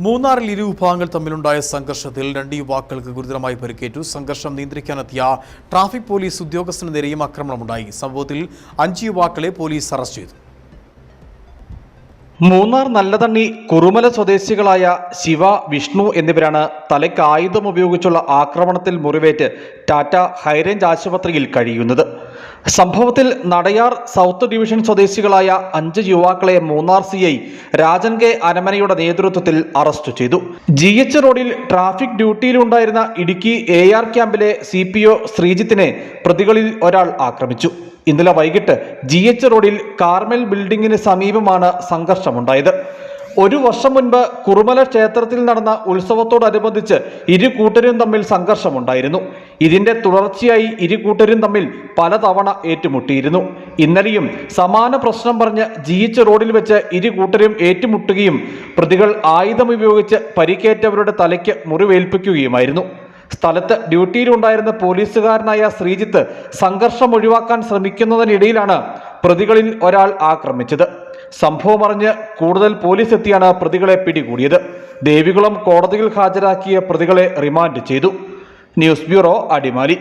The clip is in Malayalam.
മൂന്നാറിൽ ഇരു വിഭാഗങ്ങൾ തമ്മിലുണ്ടായ സംഘർഷത്തിൽ രണ്ട് യുവാക്കൾക്ക് ഗുരുതരമായി പരിക്കേറ്റു. സംഘർഷം നിയന്ത്രിക്കാനെത്തിയ ട്രാഫിക് പോലീസ് ഉദ്യോഗസ്ഥന് നേരെയും ആക്രമണമുണ്ടായി. സംഭവത്തിൽ അഞ്ച് യുവാക്കളെ പോലീസ് അറസ്റ്റ് ചെയ്തു. മൂന്നാർ നല്ലതണ്ണി കുറുമല സ്വദേശികളായ ശിവ വിഷ്ണു എന്നിവരാണ് തലയ്ക്ക് ആയുധം ഉപയോഗിച്ചുള്ള ആക്രമണത്തിൽ മുറിവേറ്റ് ടാറ്റ ഹൈറേഞ്ച് ആശുപത്രിയിൽ കഴിയുന്നത്. സംഭവത്തിൽ നടയാർ സൗത്ത് ഡിവിഷൻ സ്വദേശികളായ അഞ്ച് യുവാക്കളെ Munnar C I Rajan K അനമനയുടെ നേതൃത്വത്തിൽ അറസ്റ്റ് ചെയ്തു. ജി എച്ച് റോഡിൽ ട്രാഫിക് ഡ്യൂട്ടിയിലുണ്ടായിരുന്ന ഇടുക്കി എ ആർ ക്യാമ്പിലെ സി പി ഒ ശ്രീജിത്തിനെ പ്രതികളിൽ ഒരാൾ ആക്രമിച്ചു. ഇന്നലെ വൈകിട്ട് ജി എച്ച് റോഡിൽ കാർമൽ ബിൽഡിംഗിന് സമീപമാണ് സംഘർഷമുണ്ടായത്. ഒരു വർഷം മുൻപ് കുറുമല ക്ഷേത്രത്തിൽ നടന്ന ഉത്സവത്തോടനുബന്ധിച്ച് ഇരു കൂട്ടരും തമ്മിൽ സംഘർഷമുണ്ടായിരുന്നു. ഇതിന്റെ തുടർച്ചയായി ഇരു കൂട്ടരും തമ്മിൽ പലതവണ ഏറ്റുമുട്ടിയിരുന്നു. ഇന്നലെയും സമാന പ്രശ്നം പറഞ്ഞ് ജി എച്ച് റോഡിൽ വെച്ച് ഇരു കൂട്ടരും ഏറ്റുമുട്ടുകയും പ്രതികൾ ആയുധം ഉപയോഗിച്ച് പരിക്കേറ്റവരുടെ തലയ്ക്ക് മുറിവേൽപ്പിക്കുകയുമായിരുന്നു. സ്ഥലത്ത് ഡ്യൂട്ടിയിലുണ്ടായിരുന്ന പോലീസുകാരനായ ശ്രീജിത്ത് സംഘർഷം ഒഴിവാക്കാൻ ശ്രമിക്കുന്നതിനിടയിലാണ് പ്രതികളിൽ ഒരാൾ ആക്രമിച്ചത്. സംഭവം അറിഞ്ഞ് കൂടുതൽ പോലീസ് എത്തിയാണ് പ്രതികളെ പിടികൂടിയത്. ദേവികുളം കോടതിയിൽ ഹാജരാക്കിയ പ്രതികളെ റിമാൻഡ് ചെയ്തു. News bureau Adimali.